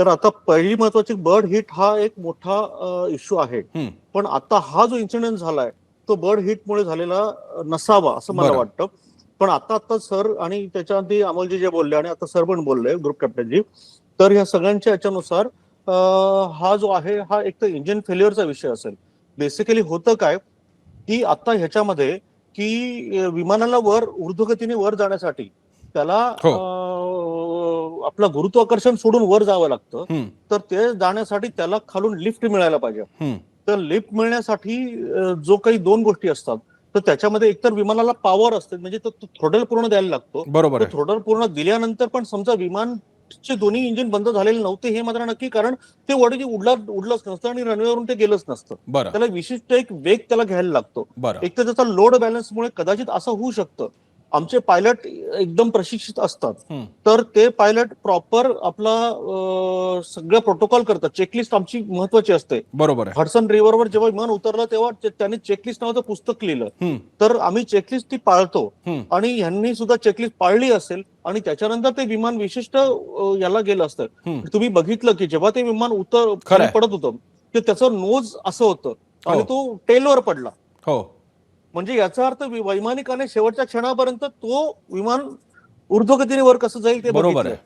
तर आता पहिली महत्वाची बर्ड हिट हा एक मोठा इश्यू आहे. पण आता हा जो इन्सिडेंट झालाय तो बर्ड हिटमुळे झालेला नसावा असं मला. वाटतं पण आता आता सर आणि त्याच्या आधी अमोलजी जे बोलले आणि आता सर पण बोलले ग्रुप कॅप्टनजी तर ह्या सगळ्यांच्या याच्यानुसार हा जो आहे हा एक तर इंजिन फेल्युअरचा विषय असेल बेसिकली होतं काय की आता ह्याच्यामध्ये की विमानाला वर ऊर्ध्वगतीने वर जाण्यासाठी त्याला हो. आपलं गुरुत्वाकर्षण सोडून वर जावं लागतं. तर ते जाण्यासाठी त्याला खालून लिफ्ट मिळायला पाहिजे. तर लिफ्ट मिळण्यासाठी जो काही दोन गोष्टी असतात तर त्याच्यामध्ये एकतर विमानाला पॉवर असते म्हणजे तो थ्रोटल पूर्ण द्यायला लागतो. बरोबर आहे. थ्रोटल पूर्ण दिल्यानंतर पण समजा विमानचे दोन्ही इंजिन बंद झालेले नव्हते हे मात्र नक्की कारण ते वडील उडला उडलंच नसतं आणि रनवेवरून ते गेलंच नसतं. त्याला विशिष्ट एक वेग त्याला घ्यायला लागतो. एक तर त्याचा लोड बॅलन्समुळे कदाचित असं होऊ शकतं. आमचे पायलट एकदम प्रशिक्षित असतात. तर ते पायलट प्रॉपर आपला सगळं प्रोटोकॉल करतात. चेकलिस्ट आमची महत्वाची असते. बरोबर हडसन रिव्हरवर जेव्हा विमान उतरलं तेव्हा त्यांनी चेकलिस्ट नावाचं पुस्तक लिहिलं. तर आम्ही चेकलिस्ट ती पाळतो. आणि ह्यांनी सुद्धा चेकलिस्ट पाळली असेल आणि त्याच्यानंतर ते विमान विशिष्ट याला गेलं असतं. तुम्ही बघितलं की जेव्हा ते विमान उतर पडत होतं ते त्याचं नोज असं होतं. आणि हो. तो टेलवर पडला. हो. म्हणजे याचा अर्थ वैमानिकाने शेवटच्या क्षणापर्यंत तो विमान ऊर्ध्वगतीने वर कसं जाईल ते बरोबर आहे.